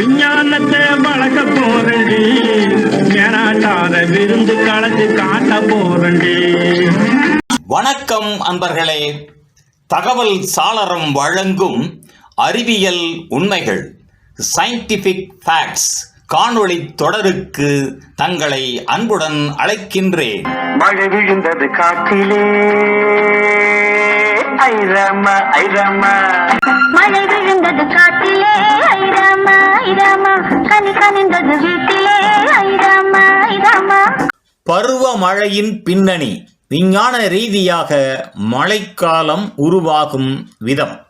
விஞ்ஞானத்தை வளர்க்க போறண்டி மேலாட்டாத விருந்து கலந்து காட்ட போறண்டி வணக்கம் அன்பர்களே. தகவல் சாளரம் வழங்கும் அறிவியல் உண்மைகள் சயின்டிபிக் ஃபேக்ட்ஸ் காணொளி தொடருக்கு தங்களை அன்புடன் அழைக்கின்றேன். மழை விழுந்தது காற்றிலே ஐரம ஐரம. பருவமழையின் பின்னணி விஞ்ஞான ரீதியாக மழைக்காலம் உருவாகும் விதம்.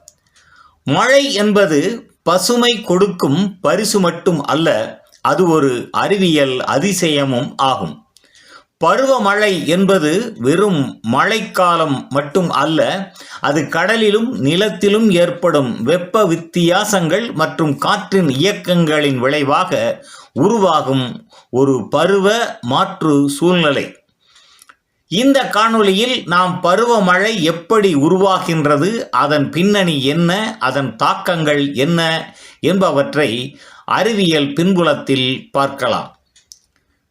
மழை என்பது பசுமை கொடுக்கும் பரிசு மட்டும் அல்ல அது ஒரு அறிவியல் அதிசயமும் ஆகும். பருவமழை என்பது வெறும் மழைக்காலம் மட்டும் அல்ல அது கடலிலும் நிலத்திலும் ஏற்படும் வெப்ப வித்தியாசங்கள் மற்றும் காற்றின் இயக்கங்களின் விளைவாக உருவாகும் ஒரு பருவ மாற்று சூழ்நிலை. இந்த காணொளியில் நாம் பருவமழை எப்படி உருவாகின்றது அதன் பின்னணி என்ன அதன் தாக்கங்கள் என்ன என்பவற்றை அறிவியல் பின்புலத்தில் பார்க்கலாம்.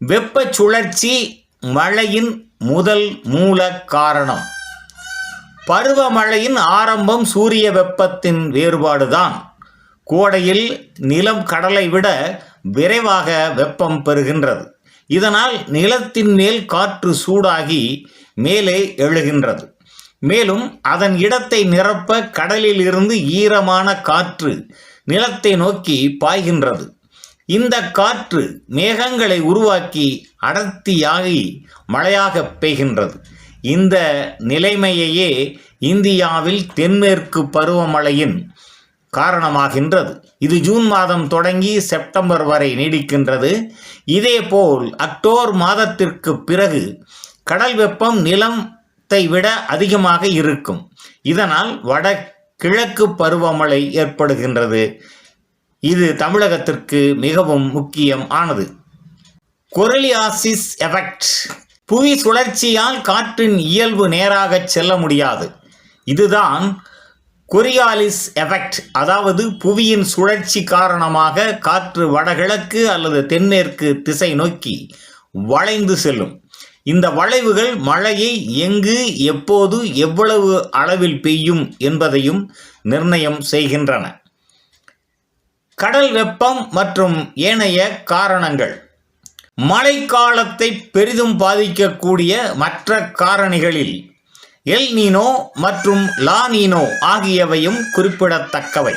வெப்ப சுழற்சி மழையின் முதல் மூல காரணம் பருவமழையின் ஆரம்பம் சூரிய வெப்பத்தின் வேறுபாடுதான். கோடையில் நிலம் கடலை விட விரைவாக வெப்பம் பெறுகின்றது. இதனால் நிலத்தின் மேல் காற்று சூடாகி மேலே எழுகின்றது. மேலும் அதன் இடத்தை நிரப்ப கடலில் இருந்து ஈரமான காற்று நிலத்தை நோக்கி பாய்கின்றது. இந்த காற்று மேகங்களை உருவாக்கி அடர்த்தியாகி மழையாக பெய்கின்றது. இந்த நிலைமையையே இந்தியாவில் தென்மேற்கு பருவமழையின் காரணமாகின்றது. இது ஜூன் மாதம் தொடங்கி செப்டம்பர் வரை நீடிக்கின்றது. இதேபோல் அக்டோபர் மாதத்திற்கு பிறகு கடல் வெப்பம் நிலத்தை விட அதிகமாக இருக்கும். இதனால் வட கிழக்கு பருவமழை ஏற்படுகின்றது. இது தமிழகத்திற்கு மிகவும் முக்கியம் ஆனது. Coriolis effect. புவி சுழற்சியால் காற்றின் இயல்பு நேராக செல்ல முடியாது. இதுதான் கொரியாலிஸ் எஃபெக்ட். அதாவது புவியின் சுழற்சி காரணமாக காற்று வடகிழக்கு அல்லது தென்மேற்கு திசை நோக்கி வளைந்து செல்லும். இந்த வளைவுகள் மழையை எங்கு எப்போது எவ்வளவு அளவில் பெய்யும் என்பதையும் நிர்ணயம் செய்கின்றன. கடல் வெப்பம் மற்றும் ஏனைய காரணங்கள். மழைக்காலத்தை பெரிதும் பாதிக்கக்கூடிய மற்ற காரணிகளில் எல் நீனோ மற்றும் லானீனோ ஆகியவையும் குறிப்பிடத்தக்கவை.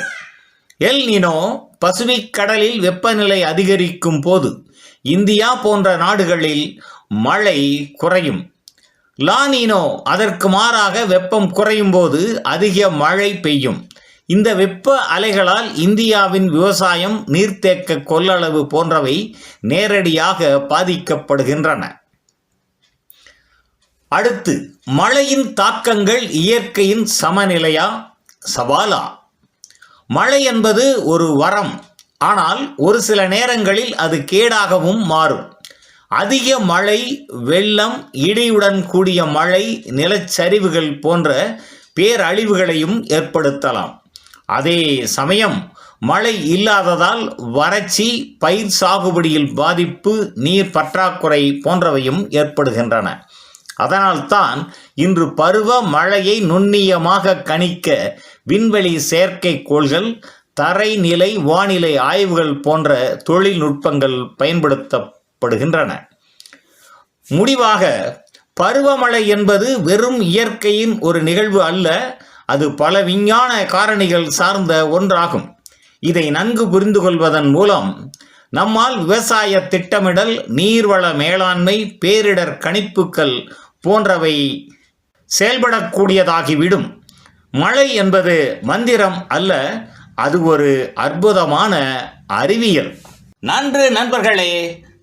எல் நீனோ பசிபிக் கடலில் வெப்பநிலை அதிகரிக்கும் போது இந்தியா போன்ற நாடுகளில் மழை குறையும். லானினோ அதற்கு மாறாக வெப்பம் குறையும் போது அதிக மழை பெய்யும். இந்த வெப்ப அலைகளால் இந்தியாவின் விவசாயம் நீர்த்தேக்க கொள்ளளவு போன்றவை நேரடியாக பாதிக்கப்படுகின்றன. அடுத்து மழையின் தாக்கங்கள் இயற்கையின் சமநிலையா? சவாலா. மழை என்பது ஒரு வரம் ஆனால் ஒரு சில நேரங்களில் அது கேடாகவும் மாறும். அதிக மழை வெள்ளம் இடியுடன் கூடிய மழை நிலச்சரிவுகள் போன்ற பேரழிவுகளையும் ஏற்படுத்தலாம். அதே சமயம் மழை இல்லாததால் வறட்சி பயிர் சாகுபடியில் பாதிப்பு நீர் பற்றாக்குறை போன்றவையும் ஏற்படுகின்றன. அதனால்தான் இன்று பருவ மழையை நுண்ணியமாக கணிக்க விண்வெளி செயற்கைக்கோள்கள் தரைநிலை வானிலை ஆய்வுகள் போன்ற தொழில்நுட்பங்கள் பயன்படுத்தப்படுகின்றன. முடிவாக பருவமழை என்பது வெறும் இயற்கையின் ஒரு நிகழ்வு அல்ல அது பல விஞ்ஞான காரணிகள் சார்ந்த ஒன்றாகும். இதை நன்கு புரிந்து கொள்வதன் மூலம் நம்மால் விவசாய திட்டமிடல் நீர்வள மேலாண்மை பேரிடர் கணிப்புக்கள் போன்றவை செயல்படக்கூடியதாகிவிடும். மழை என்பது மந்திரம் அல்ல அது ஒரு அற்புதமான அறிவியல். நன்று நண்பர்களே.